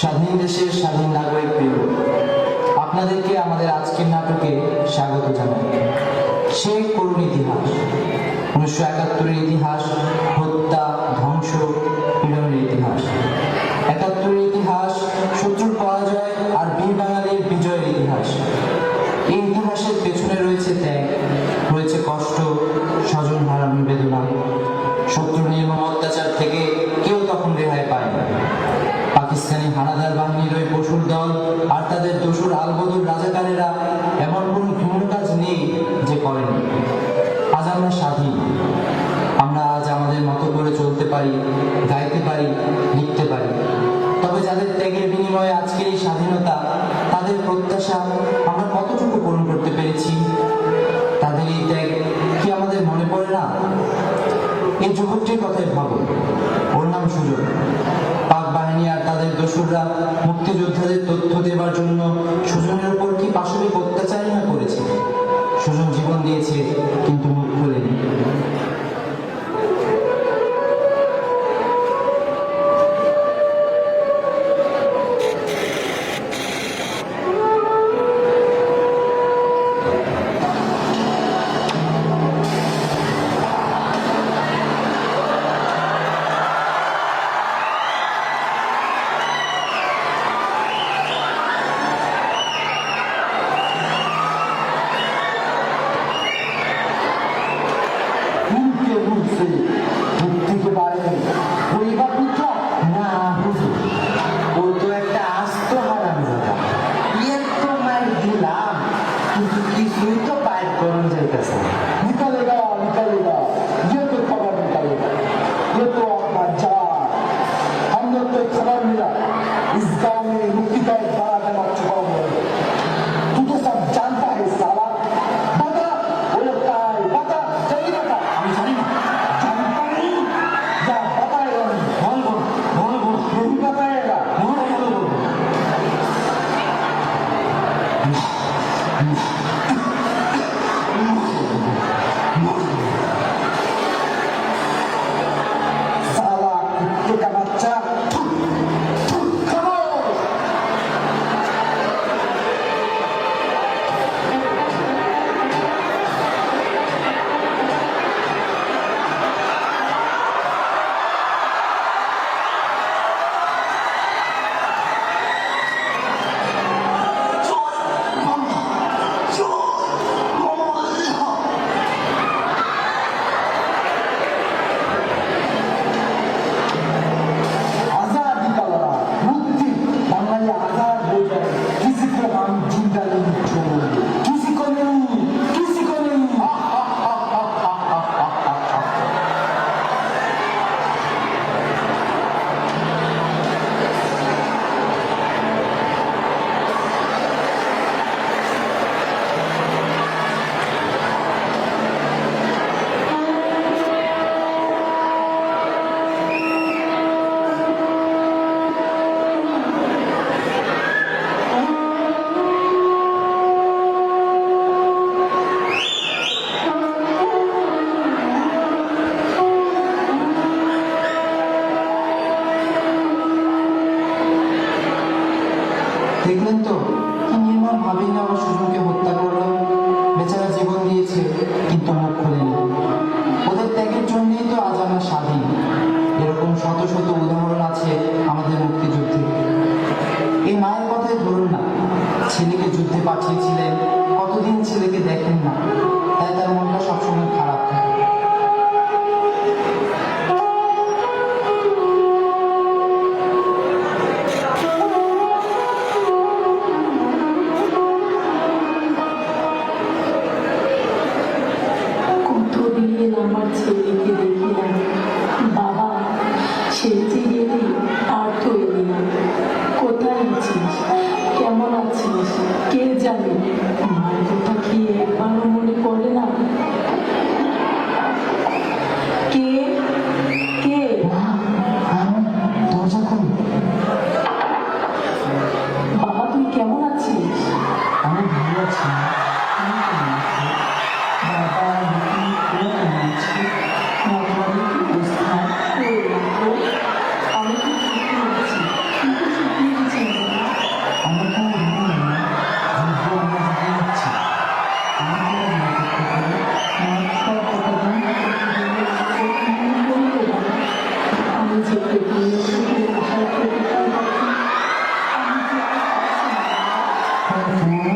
স্বাধীন দেশের স্বাধীন নাগরিক প্রিয়, আপনাদেরকে আমাদের আজকের নাটকে স্বাগত জানাই। সেই করুণ ইতিহাস, উনিশশো একাত্তরের ইতিহাস, হত্যা, ধ্বংস এমন কোনো কোনো কাজ নেই যে করেনি। আজ আমরা স্বাধীন। আমরা আজ আমাদের মতো করে চলতে পারি, গাইতে পারি, লিখতে পারি। তবে যাদের ত্যাগের বিনিময়ে আজকের এই স্বাধীনতা, তাদের প্রত্যাশা আমরা কতটুকু পূরণ করতে পেরেছি? তাদের এই ত্যাগ কি আমাদের মনে পড়ে না? এই যুবকটির কথাই ভাবো ওর নাম সুজন। পাক বাহিনী আর তাদের দোসররা মুক্তিযোদ্ধাদের তথ্য দেবার জন্য সুজনের উপর পাশবিক অত্যাচারই না করেছে। সুযোগ জীবন দিয়েছে।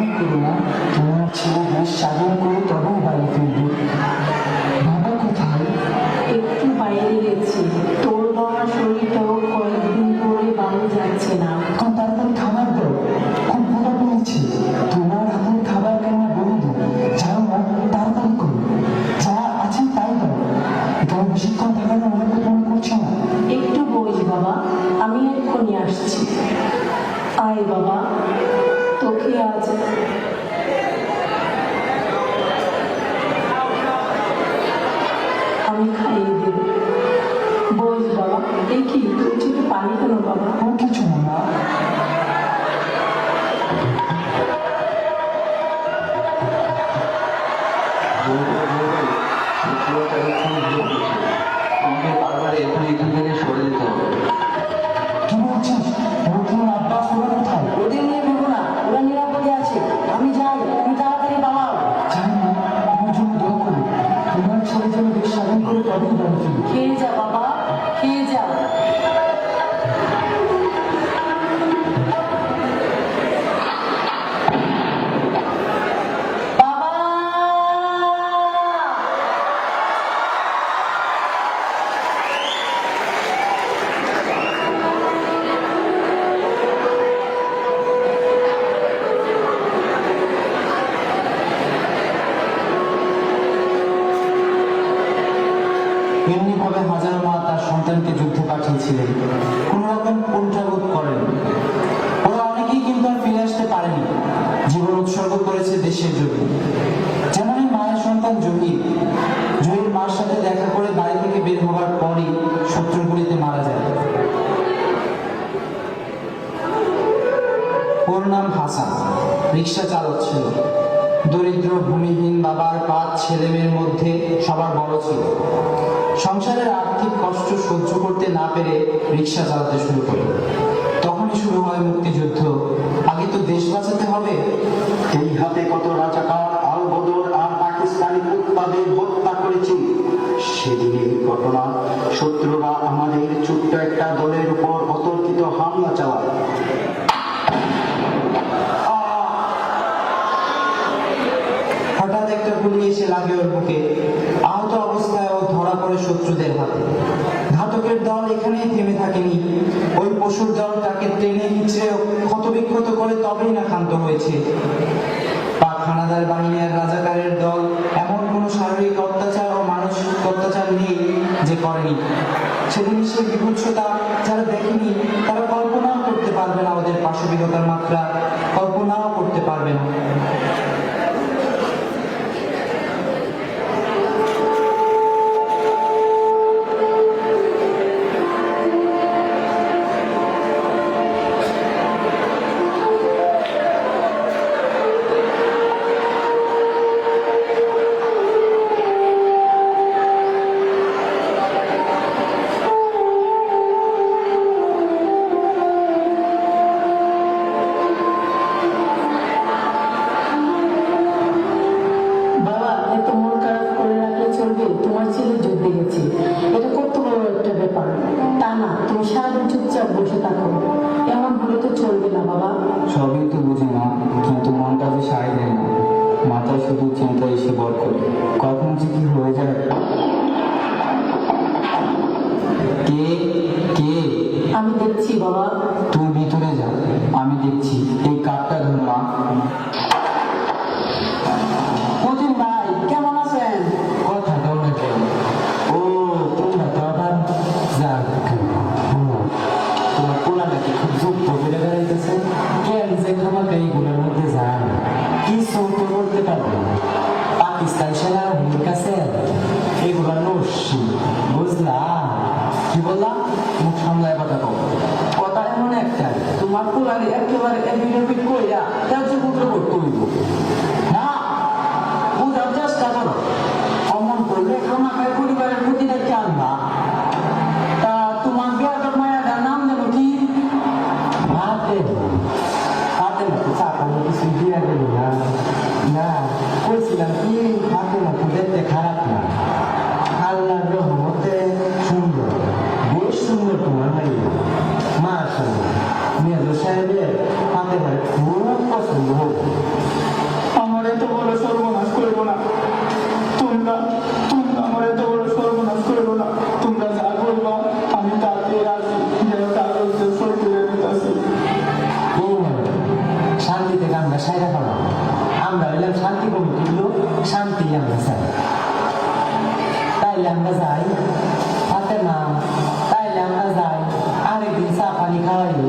মনে করো না তোমার ছেলে দেশ সাধন করে তবেই বাড়ি ফিরবে। বাবা কোথায়? একটু বাইরে গেছে। তোর বাবা শরীরটাও কয়েকদিন ধরে ভালো যাচ্ছে না। এখন তাড়াতাড়ি খাবার দাও। খুব ভোটা পেয়েছে। তোমার হাতের খাবার কেন বন্ধ। যাও না তাড়াতাড়ি করো। তাই দাও। তোমার বেশিক্ষণ থাকার আমার কথা করছ না। একটু বই বাবা আমি এক্ষুনি আসছি। আয় বাবা। আমি খাইয়ে দেব। বস বাবা দেখি তুই পানি কেন বাবা। কিছু না। হাসান। রিক্সা চালক ছিল দরিদ্র ভূমিহীন বাবার পাঁচ ছেলে মেয়ের মধ্যে সবার বড় ছিল। সংসারের আর্থিক কষ্ট সহ্য করতে না পেরে রিক্সা চালাতে শুরু করে তখনই শুরু হয় মুক্তিযুদ্ধ। আগে তো দেশ বাঁচাতে হবে। এই হাতে কত রাজাকার, আল বদর আর পাকিস্তানি কুত্তাদের হত্যা করেছি। সেদিনের ঘটনা। শত্রুরা আমাদের ছোট্ট একটা দলের উপর অতর্কিত হামলা চালায় হঠাৎ একটা গুলি এসে লাগে ওর বুকে আহত অবস্থায় ও ধরা পড়ে শত্রুদের হাতে ঘাতকের দল এখানেই থেমে থাকেনি। ওই পশুর দল তাকে টেনে হিচড়ে ক্ষতবিক্ষত করে তবেই না ক্ষান্ত হয়েছে। পাক বাহিনী আর রাজাকারের দল এমন কোনো শারীরিক অত্যাচার ও মানসিক অত্যাচার নেই যে করেনি। সেদিন সে বিভৎসতা যারা দেখেনি, তারা কল্পনাও করতে পারবে না ওদের পাশবিকতার মাত্রা। কল্পনাও করতে পারবে না। এমন হলে তো না, বাবা। সবই তো বুঝি না কিন্তু মনটা যে সায় দেয় না। মাথায় শুধু চিন্তা এসে বর করে। তোমার পোলা নাকি খুব যুক্ত কইছিলাম কি হাতে না তো দেখতে খারাপ না আল্লাহর তাইলে আমরা যাই হাতে না তাইলে আমরা যাই আরেকদিন চা পানি খাওয়াইলো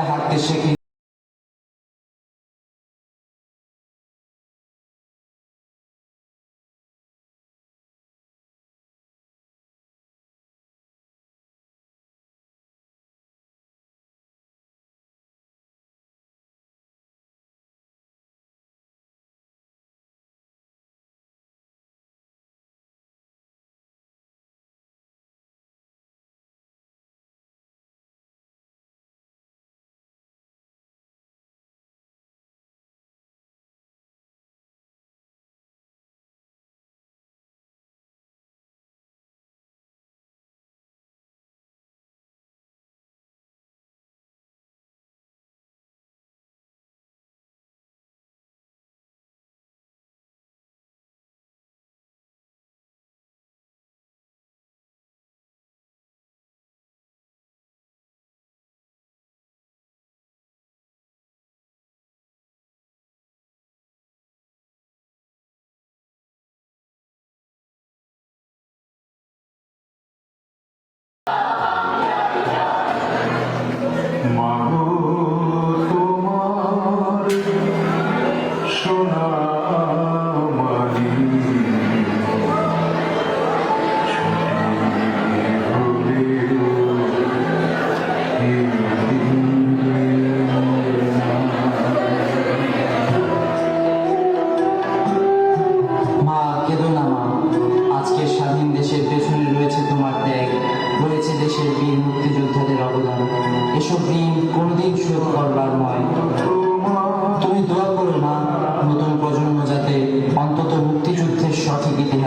হাঁটতে শেখে।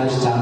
অনুষ্ঠান